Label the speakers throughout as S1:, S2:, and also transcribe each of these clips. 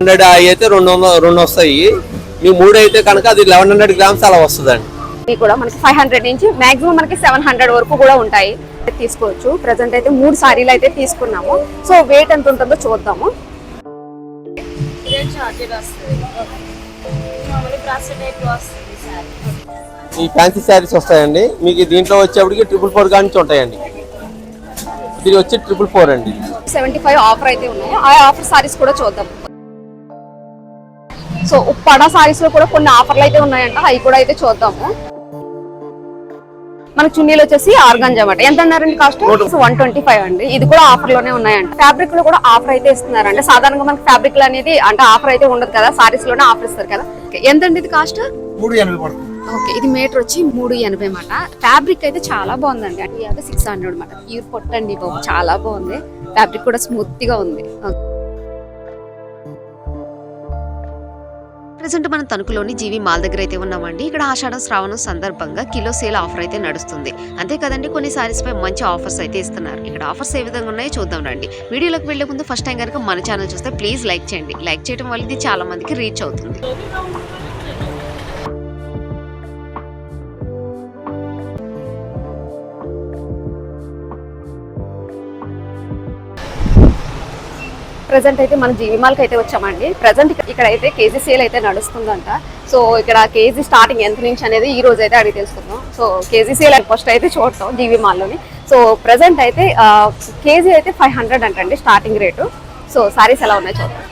S1: Hundred అయితే రెండు వందల రెండు వస్తాయి. మీ మూడు అయితే కనుక అది లెవెన్ హండ్రెడ్ గ్రామ్స్ అలా వస్తుందండి.
S2: ఇవి కూడా మనకి ఫైవ్ హండ్రెడ్ నుంచి మాక్సిమం మనకి సెవెన్ హండ్రెడ్ వరకు కూడా ఉంటాయి. తీసుకోవచ్చు. ప్రజెంట్ అయితే మూడు సారీలు అయితే తీసుకున్నాము. సో వెయిట్ ఎంత ఉంటుందో చూద్దాము.
S1: ఈ ఫ్యాన్సీ శారీస్ వస్తాయండి. మీకు దీంట్లో వచ్చేప్పటికి ట్రిపుల్ ఫోర్ కానీ ఉంటాయండి. ఇది వచ్చి ట్రిపుల్ ఫోర్ అండి.
S2: సెవెంటీ ఫైవ్ ఆఫర్ అయితే ఉన్నాయి. ఆ ఆఫర్ సారీస్ కూడా చూద్దాం. సో ఉప్పాడ సారీస్లో కూడా కొన్ని ఆఫర్లు అయితే ఉన్నాయంట. అవి కూడా అయితే చూద్దాము. మన చున్నీలు వచ్చేసి ఆర్గంజా అన్నమాట. ఎంత అన్నారండి కాస్ట్? వన్ ట్వంటీ ఫైవ్ అండి. ఇది కూడా ఆఫర్లోనే ఉన్నాయంట. ఫ్యాబ్రిక్లో కూడా ఆఫర్ అయితే ఇస్తున్నారంటే. సాధారణంగా మనకి ఫ్యాబ్రిక్ అనేది అంటే ఆఫర్ అయితే ఉండదు కదా. సారీస్లోనే ఆఫర్ ఇస్తారు కదా. ఎంతండి ఇది కాస్ట్? ఓకే ఇది మీటర్ వచ్చి మూడు ఎనభై మాట ఫ్యాబ్రిక్ అయితే చాలా బాగుందండి. అంటే సిక్స్ హండ్రెడ్ అనమాట ప్యూర్ పొట్టండి బాబు. చాలా బాగుంది. ఫ్యాబ్రిక్ కూడా స్మూత్గా ఉంది.
S3: ప్రజెంట్ మనం తణుకులోని జీవి మాల్ దగ్గర అయితే ఉన్నామండి. ఇక్కడ ఆషాఢం శ్రావణం సందర్భంగా కిలో సేల్ ఆఫర్ అయితే నడుస్తుంది. అంతే కదండి కొన్ని సారీస్ పై మంచి ఆఫర్స్ అయితే ఇస్తున్నారు. ఇక్కడ ఆఫర్స్ ఏ విధంగా ఉన్నాయో చూద్దాం రండి. వీడియోలోకి వెళ్ళే ముందు ఫస్ట్ టైం కనుక మన ఛానల్ చూస్తే ప్లీజ్ లైక్ చేయండి. లైక్ చేయడం వల్ల ఇది చాలా మందికి రీచ్ అవుతుంది.
S2: ప్రజెంట్ అయితే మన జీవిమాల్కి అయితే వచ్చామండి. ప్రజెంట్ ఇక్కడ అయితే కేజీ సేల్ అయితే నడుస్తుందంట. సో ఇక్కడ కేజీ స్టార్టింగ్ ఎంత నుంచి అనేది ఈ రోజు అయితే అడిగి తెలుసుకుందాం. సో కేజీ సేల్ ఫస్ట్ అయితే చూడటం జీవిమాల్లోని సో ప్రజెంట్ అయితే కేజీ అయితే ఫైవ్ హండ్రెడ్ అంటండి స్టార్టింగ్ రేటు సో సారీస్ ఎలా ఉన్నాయి చూద్దాం.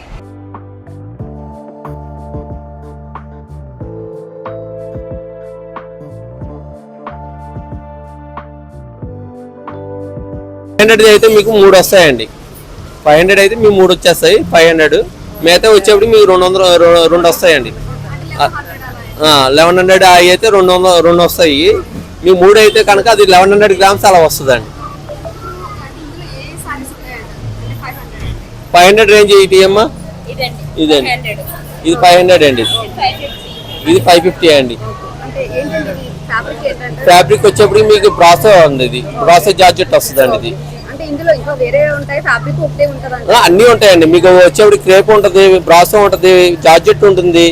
S1: హండ్రెడ్ అయితే మీకు మూడు వస్తాయండి. ఫైవ్ హండ్రెడ్ అయితే మీ మూడు వచ్చేస్తాయి ఫైవ్ హండ్రెడ్. మిగతా వచ్చేప్పుడు మీకు రెండు వందలు రెండు వస్తాయండి. లెవెన్ హండ్రెడ్ అవి అయితే రెండు వందలు రెండు వస్తాయి. మీ మూడు అయితే కనుక అది లెవెన్ హండ్రెడ్ గ్రామ్స్ అలా వస్తుందండి. ఫైవ్ హండ్రెడ్ రేంజ్ ఇది అమ్మా?
S4: ఇదండి.
S1: ఇది ఫైవ్ హండ్రెడ్ అండి. ఇది ఫైవ్ ఫిఫ్టీ అండి.
S2: ఫ్యాబ్రిక్
S1: వచ్చేప్పుడు మీకు బ్రాసో ఉంది ఇది. బ్రాసో జార్జెట్ వస్తుందండి ఇది.
S2: ఇందులో ఇంకా వేరే ఉంటాయి ఫ్యాబ్రిక్ ఒకటే ఉంటుందండి
S1: అన్నీ ఉంటాయండి. మీకు వచ్చేప్పుడు క్రేప్ ఉంటుంది బ్రాసో ఉంటుంది జార్జెట్ ఉంటుంది.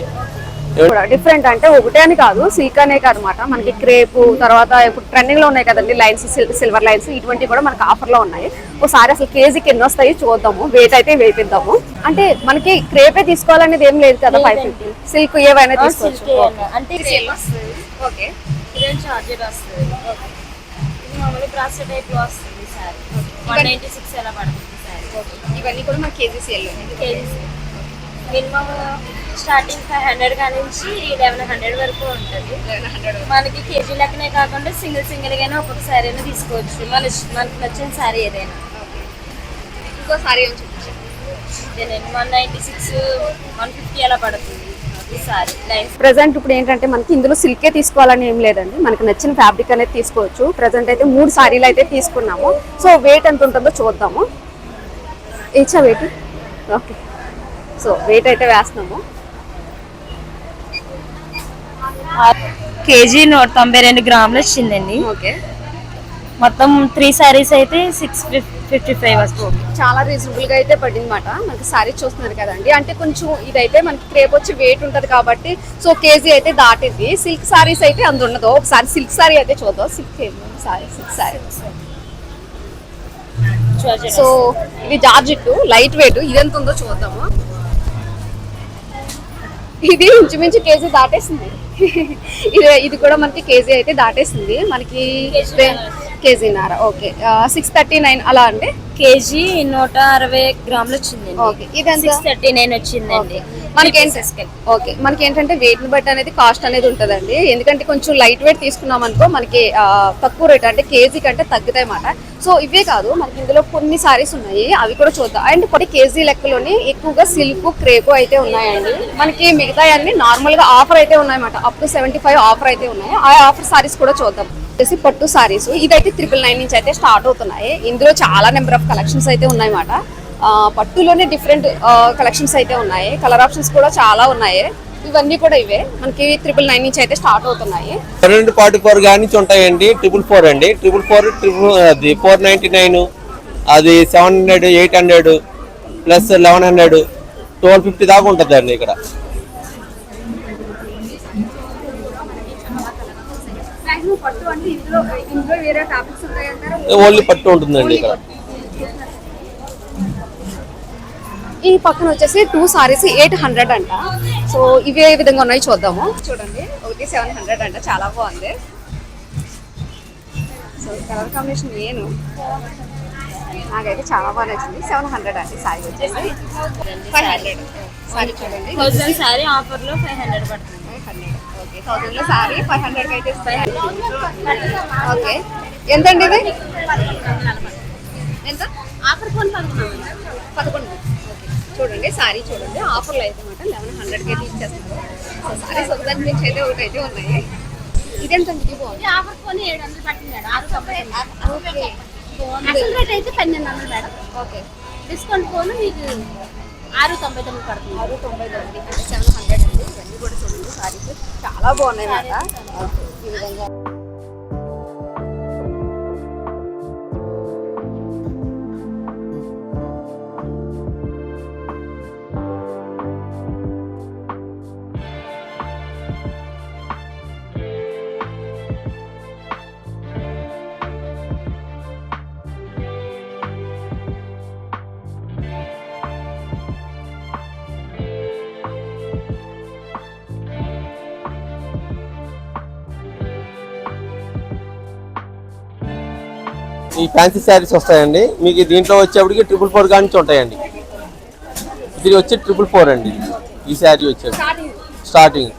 S2: డిఫరెంట్ అంటే ఒకటే అని కాదు సిల్క్ అనే కాదు అనమాట మనకి క్రేపు తర్వాత ఇప్పుడు ట్రెండింగ్లో ఉన్నాయి కదండి లైన్స్ సిల్వర్ లైన్స్ ఇటువంటి కూడా మనకి ఆఫర్లో ఉన్నాయి. ఒకసారి అసలు కేజీకి ఎన్ని వస్తాయి చూద్దాము. వెయిట్ అయితే వేపిద్దాము. అంటే మనకి క్రేపే తీసుకోవాలనేది ఏం లేదు కదా ఫైవ్ ఫిఫ్టీ సిల్క్ ఏవైనా
S4: సిల్క్
S2: తీసుకోవచ్చు.
S4: అంటే
S2: ఓకే
S4: ఇదే చార్జర్ వస్తుంది? ఇది మామూలు బ్రాస్లెట్ టైప్ వస్తుంది సారీ వన్ నైన్టీ సిక్స్ ఎలా పడుతుంది సారీ?
S2: ఇవన్నీ కూడా మన KG sale
S4: KGs minimum starting five hundred కాడి నుంచి లెవెన్ హండ్రెడ్ వరకు ఉంటుంది. మనకి కేజీ లెక్కనే కాకుండా సింగిల్ సింగిల్ గానే ఒక్కొక్క శారీ అయినా తీసుకోవచ్చు. మన మనకు నచ్చిన శారీ ఏదైనా.
S2: ఇంకో సారీ చూపించండి
S4: one ninety six one fifty అలా పడుతుంది.
S2: ప్రజెంట్ ఇప్పుడు ఏంటంటే మనకి ఇందులో సిల్కే తీసుకోవాలని ఏం లేదండి. మనకి నచ్చిన ఫ్యాబ్రిక్ అనేది తీసుకోవచ్చు. ప్రజెంట్ అయితే మూడు సారీలు అయితే తీసుకున్నాము. సో వెయిట్ ఎంత ఉంటుందో చూద్దాము. ఇచ్చా వెయిట్ ఓకే సో వెయిట్ అయితే వేస్తున్నాము.
S4: కేజీ నూట తొంభై రెండు గ్రాములు వచ్చిందండి.
S2: ఓకే
S4: మొత్తం త్రీ శారీస్ అయితే సిక్స్ ఫిఫ్టీ ఫైవ్ వస్తుంది
S2: చాలా రీజనబుల్గా అయితే పడింది అనమాట మనకి సారీ చూస్తున్నారు కదండి. అంటే కొంచెం ఇదైతే మనకి క్రేప్ వచ్చి వెయిట్ ఉంటది కాబట్టి సో కేజీ అయితే దాటింది. సిల్క్ సారీస్ అయితే అందు ఉండదు. ఒకసారి సిల్క్ సారీ అయితే చూద్దాం. Silk sari silk sari so ఇది జార్జెట్ లైట్ వెయిట్ ఇది ఎంత ఉందో చూద్దాము. ఇది ఇంచుమించు కేజీ దాటేసింది. ఇది ఇది కూడా మనకి కేజీ అయితే దాటేసింది. మనకి కేజీన్నర ఓకే. సిక్స్ థర్టీ నైన్ అలా అండి?
S4: కేజీ నూట అరవై గ్రాములు వచ్చిందండి.
S2: ఓకే. ఇది
S4: సిక్స్ థర్టీ నైన్ వచ్చిందండి
S2: మనకి ఓకే. మనకి ఏంటంటే వెయిట్ని బట్టి అనేది కాస్ట్ అనేది ఉంటుందండి. ఎందుకంటే కొంచెం లైట్ వెయిట్ తీసుకున్నాం అనుకో మనకి తక్కువ రేట్ అంటే కేజీ కంటే తగ్గుతాయి అన్నమాట. సో ఇవే కాదు మనకి ఇందులో కొన్ని సారీస్ ఉన్నాయి. అవి కూడా చూద్దాం. అండ్ కొన్ని కేజీ లెక్కలోని ఎక్కువగా సిల్క్ క్రేపు అయితే ఉన్నాయండి. మనకి మిగతా అన్ని నార్మల్గా ఆఫర్ అయితే ఉన్నాయన్నమాట. Up to seventy five offer అయితే ఉన్నాయి. ఆ ఆఫర్ సారీస్ కూడా చూద్దాం. వచ్చేసి పట్టు సారీస్ ఇదైతే త్రిపుల్ నైన్ నుంచి అయితే స్టార్ట్ అవుతున్నాయి. ఇందులో చాలా నెంబర్ ఆఫ్ కలెక్షన్స్ అయితే ఉన్నాయన్నమాట. పట్టులోనే డిఫరెంట్ కలెక్షన్స్ అయితే ఉన్నాయి. కలర్ ఆప్షన్స్ కూడా చాలా ఉన్నాయి. ఇవన్నీ కూడా ఇవే. మనకి ట్రిపుల్ నైన్ నుంచి అయితే స్టార్ట్ అవుతున్నాయి.
S1: రెండు ఫార్టీ ఫోర్ కానీ ఉంటాయండి. ట్రిపుల్ ఫోర్ అండి. ట్రిపుల్ ఫోర్ ట్రిపుల్ అది ఫోర్ నైన్టీ నైన్ అది seven hundred eight hundred plus eleven hundred twelve fifty దాకా ఉంటుంది అండి ఇక్కడ
S2: మాక్సిమం పట్టు అంటే ఇందులో ఇందులో వేరే టాపిక్స్ ఉంటాయంటారా
S1: ఓన్లీ పట్టు ఉంటుందండి ఇక్కడ.
S2: ఈ పక్కన వచ్చేసి టూ సారీస్ ఎయిట్ హండ్రెడ్ అంట. సో ఇవి ఏ విధంగా ఉన్నాయి చూద్దాము. చూడండి. ఒకటి సెవెన్ హండ్రెడ్ అంట. చాలా బాగుంది. సో కలర్ కాంబినేషన్ నేను. నాకైతే చాలా బాగా నచ్చింది. సెవెన్ హండ్రెడ్ అండి సారీ వచ్చేసి. Five hundred. సారీ చూడండి.
S4: థౌసండ్ సారీ ఆఫర్లో ఫైవ్ హండ్రెడ్ పడుతుంది.
S2: ఓకే థౌసండ్లో సారీ ఫైవ్ హండ్రెడ్ అయితే ఇస్తాయి. ఓకే. ఎంతండి ఇది? ఎంత?
S4: ఆఫర్
S2: పదకొండు. ఓకే చూడండి సారీ చూడండి. ఆఫర్లో అయితే మాట లెవెన్ హండ్రెడ్కి అయితే ఇచ్చేస్తున్నారు. సో సారీస్ ఒకదాని నుంచి అయితే ఒకటి అయితే ఉన్నాయి ఇదెంతండి ఇది బాగుంది.
S4: ఆఫర్ కొని ఏడు వందలు పట్టింది ఆరు
S2: ఓకే.
S4: అసలు రేట్ అయితే పన్నెండు వందలు మేడం
S2: ఓకే.
S4: డిస్కౌంట్ పోను మీకు ఆరు తొంభై తొమ్మిది పడుతుంది.
S2: ఆరు తొంభై తొమ్మిది. అంటే సెవెన్ హండ్రెడ్ అండి ఇవన్నీ కూడా చూడండి సారీస్ చాలా బాగున్నాయి మాట. ఈ విధంగా
S1: ఈ ఫ్యాన్సీ శారీస్ వస్తాయండి. మీకు దీంట్లో వచ్చేప్పటికి ట్రిపుల్ ఫోర్ కానీ ఉంటాయండి. ఇది వచ్చి ట్రిపుల్ ఫోర్ అండి. ఈ శారీ వచ్చేది.
S2: స్టార్టింగ్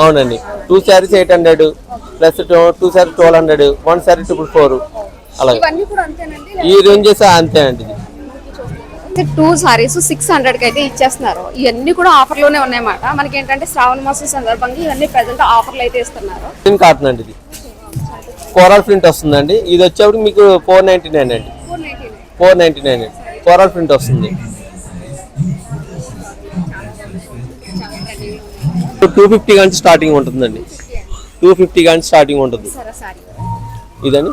S1: అవునండి. Two saris eight hundred plus two sari twelve hundred one sari triple four అలాగే.
S2: అంతేనండి
S1: ఈ రేంజెస్ అంతే అండి. ఇది
S2: టూ సారీస్ సిక్స్ హండ్రెడ్కి అయితే ఇచ్చేస్తున్నారు. ఇవన్నీ కూడా ఆఫర్లోనే ఉన్నాయన్నమాట. మనకి ఏంటంటే శ్రావణ మాసం సందర్భంగా ఇవన్నీ ప్రజెంట్ ఆఫర్లు అయితే ఇస్తున్నారు.
S1: కాటన్ అండి ఇది. కోరల్ ప్రింట్ వస్తుందండి. ఇది వచ్చేప్పుడు మీకు ఫోర్ నైంటీ నైన్ అండి.
S2: ఫోర్ నైన్టీ
S1: నైన్ అండి. కోరల్ ప్రింట్ వస్తుంది. టూ ఫిఫ్టీ కానీ స్టార్టింగ్ ఉంటుందండి. టూ ఫిఫ్టీ కానీ స్టార్టింగ్ ఉంటుంది. ఇదని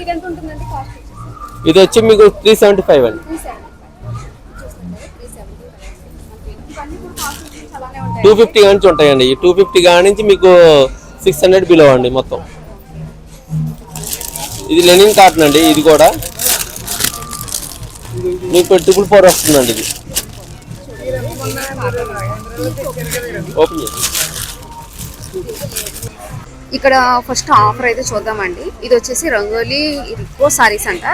S2: ఇది వచ్చి ఇది ఎంత ఉంటుందండి కాస్ట్ వచ్చేసి?
S1: ఇది వచ్చి మీకు త్రీ సెవెంటీ ఫైవ్ అండి టూ ఫిఫ్టీ కానీ ఉంటాయండి. టూ ఫిఫ్టీ నుంచి మీకు సిక్స్ హండ్రెడ్ బిలో అండి మొత్తం. ఇది లెనిన్ కాటన్ అండి ఇది కూడా. మీకు ట్రిపుల్ ఫోర్ వస్తుందండి ఇది. ఓపెన్
S2: ఇక్కడ ఫస్ట్ ఆఫర్ అయితే చూద్దామండి. ఇది వచ్చేసి రంగోలీ రిక్కో సారీస్ అంట.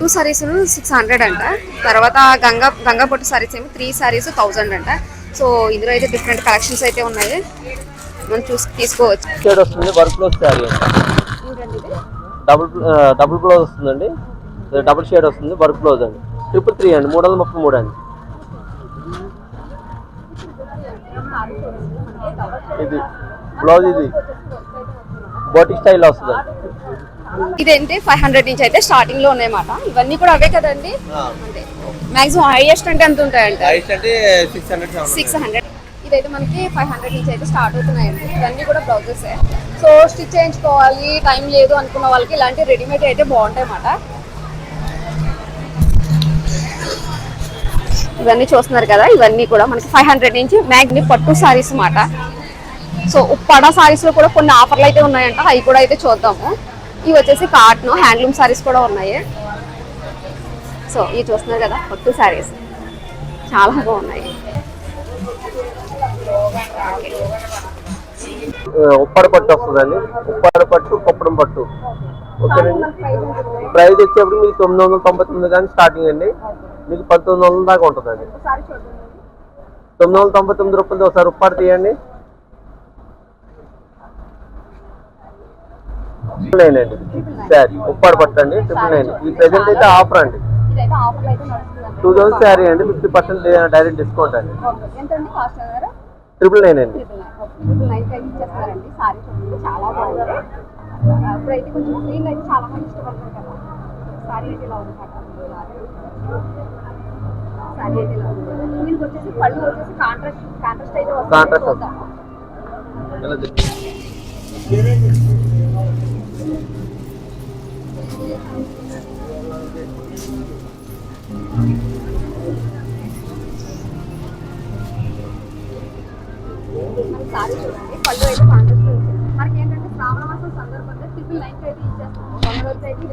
S2: టూ సారీస్ సిక్స్ హండ్రెడ్ అంట. తర్వాత గంగా గంగా పట్టు సారీస్ ఏమో త్రీ సారీస్ థౌజండ్ అంట. సో ఇందులో అయితే డిఫరెంట్ కలెక్షన్స్ అయితే ఉన్నాయి. మనం చూసి తీసుకోవచ్చు.
S1: షేడ్ వస్తుంది వర్క్ బ్లౌజ్ శారీ అండి డబుల్ డబుల్ బ్లౌజ్ వస్తుందండి. డబుల్ షేడ్ వస్తుంది వర్క్ బ్లౌజ్ అండి. ట్రిపుల్ త్రీ అండి మూడు వందల ముప్పై మూడు అండి. ఇది బ్లౌజ్ ఇది. బోటిక్ స్టైల్ వస్తుంది.
S2: ఇదేంటి? ఫైవ్ హండ్రెడ్ నుంచి అయితే స్టార్టింగ్లో ఉన్నాయన్నమాట. ఇవన్నీ కూడా అవే కదండి? అంటే మాక్సిమం హైయెస్ట్ అంటే ఎంత ఉంటాయంట?
S1: అంటే సిక్స్ హండ్రెడ్
S2: సిక్స్ హండ్రెడ్ ఇదైతే మనకి ఫైవ్ హండ్రెడ్ నుంచి అయితే స్టార్ట్ అవుతున్నాయండి. ఇవన్నీ కూడా బ్లౌజెస్ సో స్టిచ్ చేయించుకోవాలి టైం లేదు అనుకున్న వాళ్ళకి ఇలాంటి రెడీమేడ్ అయితే బాగుంటాయి అన్నమాట ఇవన్నీ చూస్తున్నారు కదా ఇవన్నీ కూడా మనకి ఫైవ్ హండ్రెడ్ నుంచి మ్యాగ్ని పట్టు సారీస్ అన్నమాట. సో ఉప్పాడ సారీస్లో కూడా కొన్ని ఆఫర్లు అయితే ఉన్నాయంట. అవి కూడా అయితే చూద్దాము. ఇవి వచ్చేసి కాటన్ హ్యాండ్లూమ్ సారీస్ కూడా ఉన్నాయి. సో ఇవి చూస్తున్నారు కదా పట్టు సారీస్. చాలా బాగున్నాయి.
S1: ఉప్పాడ పట్టు వస్తుందండి. ఉప్పాడ పట్టు కొప్పడం పట్టు. ఓకేనండి ప్రైస్ వచ్చేప్పుడు మీకు తొమ్మిది వందల తొంభై తొమ్మిది కానీ స్టార్టింగ్ అండి. మీకు పంతొమ్మిది వందల దాకా ఉంటుందండి. తొమ్మిది వందల తొంభై తొమ్మిది రూపాయలు ఒకసారి ఉప్పాడు తీయండి. ట్రిపుల్ నైన్ అండి శారీ. ఉప్పాడ పట్టు అండి ట్రిపుల్ నైన్ ఈ ప్రెసెంట్ అయితే ఆఫర్ అండి. టూ థౌసండ్ శారీ అండి ఫిఫ్టీ పర్సెంట్ డైరెక్ట్ డిస్కౌంట్ అండి. ట్రిపుల్ నైన్ అండి.
S2: ఫైవ్ ఇచ్చేస్తారండి సారీ చూడండి పళ్ళు అయితే? మనకి ఏంటంటే శ్రావణ మాసం సందర్భంగా ట్రిపుల్ అయితే ఇచ్చేస్తాం వంద రోజులు అయితే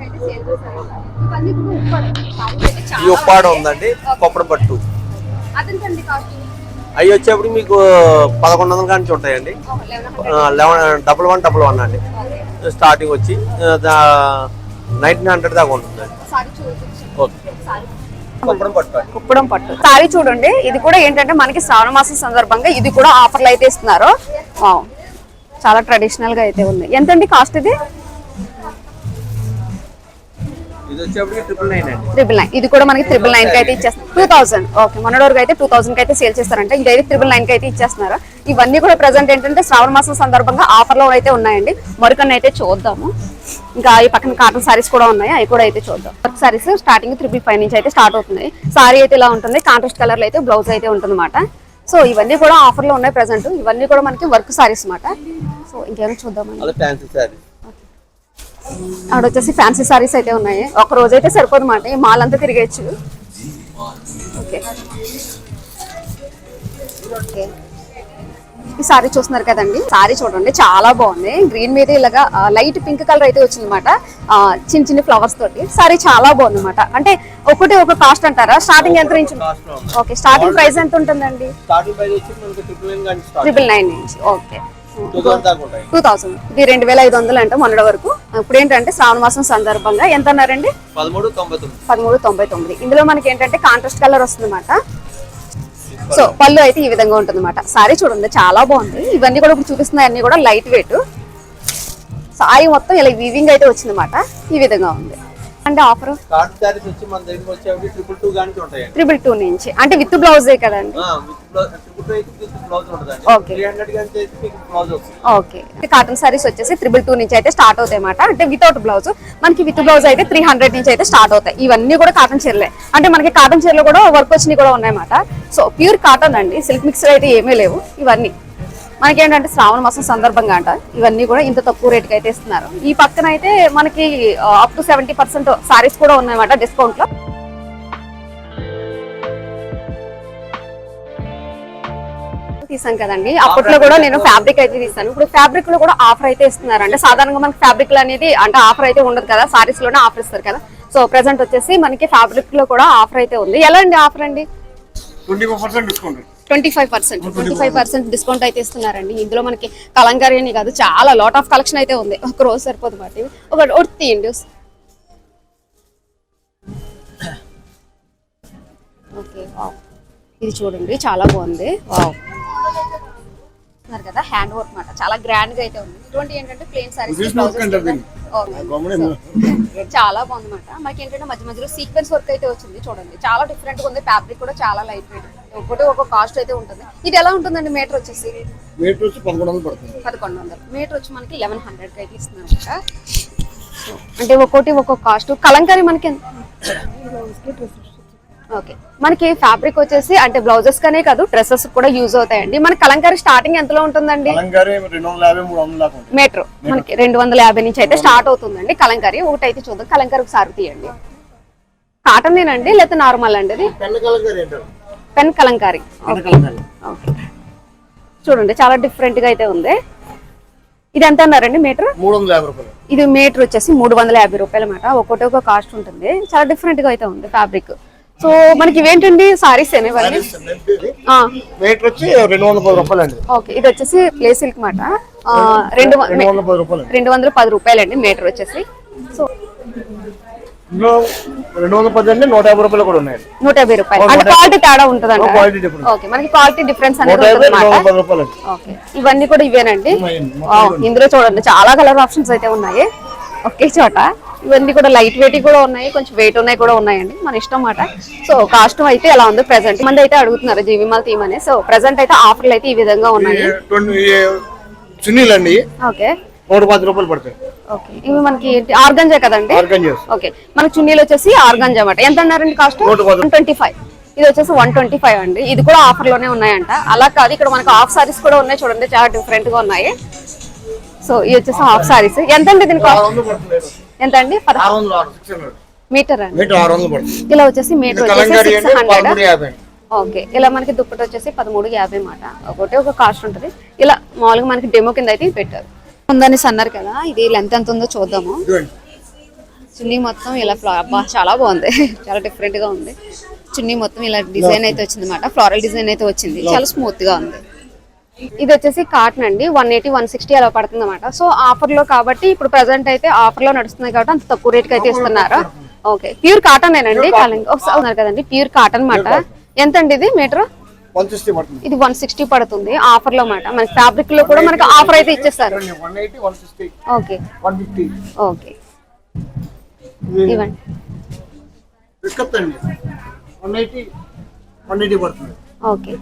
S2: అయితే సేల్ చేస్తారు ఇవన్నీ కూడా ఉప్పాడు. సారీ అయితే
S1: ఈ
S2: చాలా
S1: ఉప్పాడ ఉందండి కొప్పడం పట్టు.
S2: అతనికండి కాస్ట్
S1: అవి వచ్చేప్పుడు మీకు పదకొండు వందల కానీ ఉంటాయండి.
S2: Eleven
S1: double one double one అండి. స్టార్టింగ్ వచ్చి నైన్టీన్ హండ్రెడ్ దాకా ఉంటుందండి. ఓకే. కొప్పడం పట్టు అండి.
S2: కుప్పడం పట్టు. సారీ చూడండి ఇది కూడా ఏంటంటే మనకి శ్రావణ మాసం సందర్భంగా ఇది కూడా ఆఫర్లు అయితే ఇస్తున్నారు. చాలా ట్రెడిషనల్గా అయితే ఉంది. ఎంతండి కాస్ట్ ఇది?
S1: ట్రిపుల్ నైన్
S2: ఇది కూడా మనకి ట్రిపుల్ నైన్కి అయితే ఇచ్చేస్తారు టూ థౌసండ్ ఓకే మొన్నటి అయితే టూ థౌసండ్కి అయితే సేల్ చేస్తారంటే. ఇదైతే ట్రిపుల్ నైన్కి అయితే ఇచ్చేస్తున్నారు? ఇవన్నీ కూడా ప్రజెంట్ ఏంటంటే శ్రావణ మాసం సందర్భంగా ఆఫర్లో అయితే ఉన్నాయండి. మరికొన్ని అయితే చూద్దాము. ఇంకా ఈ పక్కన కాటన్ సారీస్ కూడా ఉన్నాయి. అవి కూడా అయితే చూద్దాం. Work saris starting triple five నుంచి అయితే స్టార్ట్ అవుతుంది సారీ అయితే ఇలా ఉంటుంది. కాంట్రాస్ట్ కలర్లో అయితే బ్లౌజ్ అయితే ఉంటుంది సో ఇవన్నీ కూడా ఆఫర్లో ఉన్నాయి ప్రజెంట్ ఇవన్నీ కూడా మనకి వర్క్ సారీస్ అన్నమాట. సో ఇంకేమైనా
S1: శారీ
S2: ఆడ వచ్చేసి ఫ్యాన్సీ సారీస్ అయితే ఉన్నాయి. ఒక రోజు అయితే సరిపోదు మాట. ఈ మాల్ అంతా తిరిగేచ్చు ఓకే ఓకే ఈ సారీ చూస్తున్నారు కదండి? సారీ చూడండి చాలా బాగుంది. గ్రీన్ మీద ఇలాగా లైట్ పింక్ కలర్ అయితే వచ్చింది అనమాట చిన్న చిన్న ఫ్లవర్స్ తోటి. సారీ చాలా బాగుంది అనమాట అంటే ఒకటి ఒక కాస్ట్ అంటారా? స్టార్టింగ్ ఎంత నుంచి ఓకే స్టార్టింగ్ ప్రైస్ ఎంత ఉంటుందండి?
S1: ట్రిపుల్ నైన్
S2: నుంచి. Okay
S1: two thousand.
S2: ఇది రెండు వేల ఐదు వందలు అంటే మొన్నటి వరకు. ఇప్పుడు ఏంటంటే శ్రావణ మాసం సందర్భంగా ఎంత అన్నారండి
S1: పదమూడు తొంభై తొమ్మిది.
S2: పదమూడు తొంభై తొమ్మిది. ఇందులో మనకి ఏంటంటే కాంట్రాస్ట్ కలర్ వస్తుంది అనమాట సో పళ్ళు అయితే ఈ విధంగా ఉంటుంది అనమాట సారీ చూడండి చాలా బాగుంది. ఇవన్నీ కూడా ఇప్పుడు చూపిస్తున్నాయి అన్ని కూడా లైట్ వెయిట్ సారీ మొత్తం ఇలా వీవింగ్ అయితే వచ్చింది అనమాట ఈ విధంగా ఉంది. అంటే ఆఫర్
S1: కాటన్ శారీస్ వచ్చి మన దగ్గర వచ్చేవి ట్రిపుల్ టూ
S2: ట్రిపుల్ నుంచి. అంటే విత్ బ్లౌజే కదండి? ఓకే కాటన్ సారీస్ వచ్చేసి త్రిబుల్ టూ నుంచి అయితే స్టార్ట్ అవుతాయి అన్నమాట అంటే వితౌట్ బ్లౌజ్ మనకి విత్ బ్లౌజ్ అయితే త్రీ హండ్రెడ్ నుంచి అయితే స్టార్ట్ అవుతాయి. ఇవన్నీ కూడా కాటన్ చీరలే. అంటే మనకి కాటన్ చీరలు కూడా వర్క్ వచ్చినవి కూడా ఉన్నాయన్నమాట. సో ప్యూర్ కాటన్ అండి. సిల్క్ మిక్స్ అయితే ఏమీ లేవు. ఇవన్నీ. మనకి ఏంటంటే శ్రావణ మాసం సందర్భంగా అంట ఇవన్నీ కూడా ఇంత తక్కువ రేటుకి అయితే ఇస్తున్నారు. ఈ పక్కన అయితే మనకి up to seventy percent saris కూడా ఉన్నాయన్నమాట డిస్కౌంట్లో. తీసాం కదండి. అప్పట్లో కూడా నేను ఫ్యాబ్రిక్ అయితే తీసాను. ఇప్పుడు ఫ్యాబ్రిక్లో కూడా ఆఫర్ అయితే ఇస్తున్నారు అంటే సాధారణంగా మనకి ఫ్యాబ్రిక్ అనేది అంటే ఆఫర్ అయితే ఉండదు కదా. సారీస్లోనే ఆఫర్ ఇస్తారు కదా. సో ప్రెసెంట్ వచ్చేసి మనకి ఫ్యాబ్రిక్లో కూడా ఆఫర్ అయితే ఉంది. ఎలా అండి ఆఫర్ అండి?
S5: Twenty five percent discount
S2: twenty five percent. Discount అయితే ఇస్తున్నారండి. ఇందులో మనకి కలంకారీ అని కాదు చాలా లాట్ ఆఫ్ కలెక్షన్ అయితే ఉంది. ఒక రోజు సరిపోదు మాట. ఒక ఒకటి తీయండి. ఓకే ఇది చూడండి చాలా బాగుంది. వావ్. చూస్తున్నారు కదా హ్యాండ్ వర్క్ మాట. చాలా గ్రాండ్గా అయితే ఉంది. ఇటువంటి ఏంటంటే ప్లేన్ సారీస్. చాలా బాగుంది మాట మనకి ఏంటంటే మధ్య మధ్యలో సీక్వెన్స్ వర్క్ అయితే వచ్చింది చూడండి. చాలా డిఫరెంట్గా ఉంది. ఫ్యాబ్రిక్ కూడా చాలా లైట్ వెయిట్ ఒకటి ఒక కాస్ట్ అయితే ఉంటుంది. ఇది ఎలా ఉంటుందండి మీటర్ వచ్చేసి?
S5: వెయిట్ వచ్చి పదకొండు వందలు పడుతుంది.
S2: పదకొండు వందలు. మీటర్ వచ్చి మనకి లెవెన్ హండ్రెడ్కి అయితే ఇస్తున్నారు అంటే ఒక్కోటి ఒక్కొక్క కాస్ట్ కలంకారీ మనకి ఎంత? ఓకే. మనకి ఫ్యాబ్రిక్ వచ్చేసి అంటే బ్లౌజెస్ కనే కాదు డ్రెస్సెస్ కూడా యూజ్ అవుతాయండి. మనకి కలంకారీ స్టార్టింగ్ ఎంతలో ఉంటుందండి? మీటర్. మనకి రెండు వందల యాభై నుంచి అయితే స్టార్ట్ అవుతుందండి కలంకారీ. ఒకటి అయితే చూద్దాం. కలంకారీ ఒకసారి తీయండి. కాటన్ ఏనండి లేకపోతే నార్మల్ అండి
S5: ఏంటారు
S2: పెన్ కలంకారీ
S5: పెళ్ళ కలంకారీ.
S2: ఓకే. చూడండి చాలా డిఫరెంట్గా అయితే ఉంది. ఇది ఎంత అన్నారండి మీటర్?
S5: మూడు వందల యాభై రూపాయలు.
S2: ఇది మీటర్ వచ్చేసి మూడు వందల యాభై రూపాయలు అనమాట ఒక్కొక్కటి ఒక కాస్ట్ ఉంటుంది. చాలా డిఫరెంట్గా అయితే ఉంది ఫ్యాబ్రిక్. సో మనకి ఇవేంటండి? సారీస్
S5: వెయిట్ వచ్చి రెండు వందల పది రూపాయలు అండి
S2: ఓకే ఇది వచ్చేసి ప్లే సిల్క్ మాట. రెండు
S5: వందల పది రూపాయలు అండి
S2: మీటర్ వచ్చేసి. సో
S5: రెండు వందల పది అండి నూట యాభై రూపాయలు కూడా ఉన్నాయి
S2: నూట యాభై రూపాయలు. అంటే క్వాలిటీ తేడా
S5: క్వాలిటీ
S2: ఓకే మనకి క్వాలిటీ డిఫరెన్స్ అనేది ఓకే ఇవన్నీ కూడా ఇవేనండి? ఇందులో చూడండి చాలా కలర్ ఆప్షన్స్ అయితే ఉన్నాయి. ఒకే చోట. ఇవన్నీ కూడా లైట్ వెయిట్ కూడా ఉన్నాయి కొంచెం వెయిట్ ఉన్నాయి కూడా ఉన్నాయండి మన ఇష్టం మాట సో కాస్ట్ అయితే ఎలా ఉంది ప్రెసెంట్ మంది అయితే అడుగుతున్నారు జీవిమాల్ తీమని సో ప్రెసెంట్ అయితే ఆఫర్లు అయితే ఈ విధంగా ఉన్నాయి.
S5: అండి.
S2: ఓకే.
S5: నూట పది రూపాయలు పడతాయి.
S2: ఓకే. ఇవి మనకి ఆర్గంజా కదండి? ఓకే. మన చున్నీలు వచ్చేసి ఆర్గంజా అన్నమాట. ఎంత అన్నారండి కాస్ట్. వన్ ట్వంటీ ఫైవ్ ఇది వచ్చేసి వన్ ట్వంటీ ఫైవ్ అండి. ఇది కూడా ఆఫర్లోనే ఉన్నాయంట. అలా కాదు ఇక్కడ మనకు హాఫ్ సారీస్ కూడా ఉన్నాయి. చూడండి చాలా డిఫరెంట్గా ఉన్నాయి. సో ఇది వచ్చేసి హాఫ్ సారీస్. ఎంత అండి? దీని కాస్ట్ ఎంత అండి. మీటర్ అండి ఇలా వచ్చేసి మీటర్ వచ్చేసి సిక్స్ హండ్రెడ్ ఓకే. ఇలా మనకి దుప్పటి వచ్చేసి పదమూడు యాభై మాట ఒకటి ఒక కాస్ట్ ఉంటుంది. ఇలా మామూలుగా మనకి డెమో కింద అయితే పెట్టారు. ఉందనేసి అన్నారు కదా ఇది లెంత్ ఎంత ఉందో చూద్దాము. చున్నీ మొత్తం ఇలా ఫ్లా అబ్బా చాలా బాగుంది. చాలా డిఫరెంట్గా ఉంది. చున్నీ మొత్తం ఇలా డిజైన్ అయితే వచ్చింది అనమాట ఫ్లోరల్ డిజైన్ అయితే వచ్చింది. చాలా స్మూత్గా ఉంది. ఇది వచ్చేసి కాటన్ అండి. వన్ ఎయిటీ వన్ సిక్స్టీ అలా పడుతుంది అనమాట సో ఆఫర్లో కాబట్టి ఇప్పుడు ప్రెసెంట్ అయితే ఆఫర్లో నడుస్తుంది కాబట్టి అంత తక్కువ రేట్కి అయితే ఇస్తున్నారు. ఓకే. ప్యూర్ కాటన్ ఏనండి? కాలింగ్ ఒకసారి ఉన్నారు కదండి. ప్యూర్ కాటన్ మాట ఎంత అండి ఇది మీటర్? ఇది వన్ సిక్స్టీ పడుతుంది ఆఫర్లో మాట మనకి ఫ్యాబ్రిక్లో కూడా మనకి ఆఫర్ అయితే ఇచ్చేస్తారు. ఓకే. ఓకే. ఇవ్వండి. ఓకే.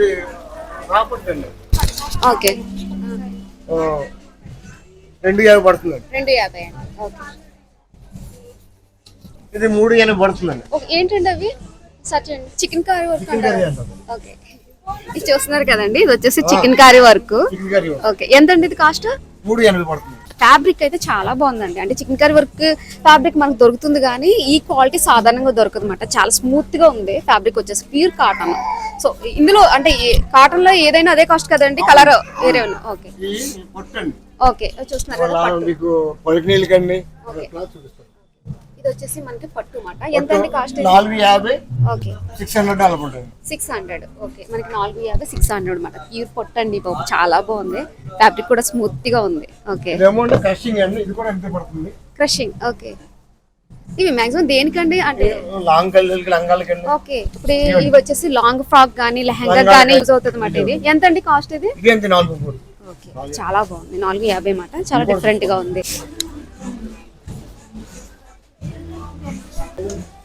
S5: ఇది రాపట్ అండి.
S2: ఓకే.
S5: రెండు యాభై పడుతుందండి.
S2: రెండు యాభై అండి. ఓకే.
S5: ఇది మూడు ఎనభై పడుతుందండి.
S2: ఓకే ఏంటండి అవి? సచ్ అండి chicken curry work
S5: chicken curry అంటారు.
S2: ఓకే. ఇది చూస్తున్నారు కదండి ఇది వచ్చేసి chicken curry work.
S5: Chicken curry
S2: okay ఎంతండి ఇది కాస్ట్?
S5: మూడు ఎనభై పడుతుంది.
S2: ఫ్యాబ్రిక్ అయితే చాలా బాగుందండి. అంటే చికెన్ కర్రీ వర్క్ ఫ్యాబ్రిక్ మనకు దొరుకుతుంది కానీ ఈ క్వాలిటీ సాధారణంగా దొరకదు అనమాట చాలా స్మూత్గా ఉంది ఫ్యాబ్రిక్ వచ్చేసి ప్యూర్ కాటన్. సో ఇందులో అంటే కాటన్లో ఏదైనా అదే కాస్ట్ కదండి? కలర్ వేరే ఓకే. ఓకే. చూస్తున్నారు ఇది వచ్చేసి మనకి పట్టు మాట. ఎంత అండి కాస్ట్
S5: నాలుగు యాభై
S2: ఓకే.
S5: సిక్స్ హండ్రెడ్ ఉంటుంది.
S2: Six hundred okay. మనకి నాలుగు యాభై సిక్స్ హండ్రెడ్ అనమాట ప్యూర్ పొట్టు అండి బాబు చాలా బాగుంది. ఫ్యాబ్రిక్ కూడా స్మూత్గా ఉంది. ఓకే.
S5: అంటే క్రషింగ్ అండి ఇది కూడా ఎంతే పడుతుంది?
S2: Crushing okay. ఇవి మాక్సిమం దేనికండి? అంటే
S5: లాంగ్ లంగాలకి
S2: ఓకే. ఇప్పుడు ఇవి వచ్చేసి లాంగ్ ఫ్రాక్ కానీ లెహంగా కానీ యూజ్ అవుతుంది అనమాట ఇది. ఎంత అండి కాస్ట్ ఇది?
S5: ఇది ఎంత? నాలుగు
S2: ఓకే. చాలా బాగుంది. నాలుగు యాభై మాట. చాలా డిఫరెంట్గా ఉంది.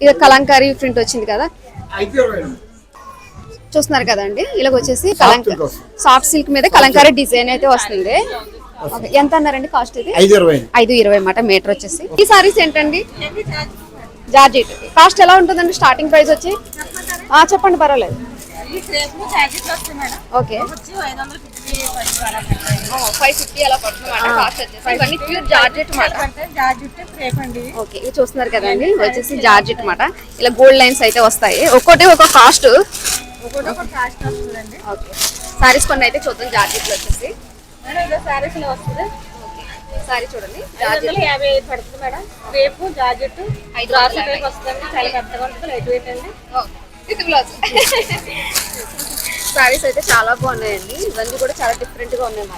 S2: ఇది కలంకారీ ప్రింట్ వచ్చింది కదా. చూస్తున్నారు కదండి ఇలా వచ్చేసి కలంకారీ. సాఫ్ట్ సిల్క్ మీద కలంకారీ డిజైన్ అయితే వస్తుంది. ఓకే ఎంత అన్నారండి కాస్ట్ ఇది?
S5: ఐదు ఇరవై. అండి.
S2: ఐదు ఇరవై మాట మీటర్ వచ్చేసి. ఈ సారీస్ ఏంటండి? జార్జెట్. కాస్ట్ ఎలా ఉంటుందండి స్టార్టింగ్ ప్రైస్ వచ్చి? ఆ, చెప్పండి పర్వాలేదు. ఓకే. ఫైవ్ ఫిఫ్టీ అలా పడుతుంది కాస్ట్ వచ్చేసి. ఇవన్నీ ప్యూర్ జార్జెట్ మాట ఓకే చూస్తున్నారు కదండి వచ్చేసి జార్జెట్ మాట ఇలా గోల్డ్ లైన్స్ అయితే వస్తాయి. ఒక్కోటి ఒక కాస్ట్
S4: వస్తుందండి.
S2: ఓకే. సారీస్ కొన్ని అయితే చూద్దాం జార్జెట్లో వచ్చేసి.
S4: శారీస్లో వస్తుంది.
S2: సారీ చూడండి జార్జెట్
S4: యాభై ఐదు పడుతుంది మేడం. రేపు జార్జెట్
S2: ఐదు
S4: గ్లాస్
S2: వందల
S4: రేపు వస్తుంది చాలా పెద్దగా ఉంటుంది లైట్ వెయిట్ అండి
S2: బ్లౌజ్ సారీస్ అయితే చాలా బాగున్నాయండి. ఇవన్నీ కూడా చాలా డిఫరెంట్గా ఉన్నాయి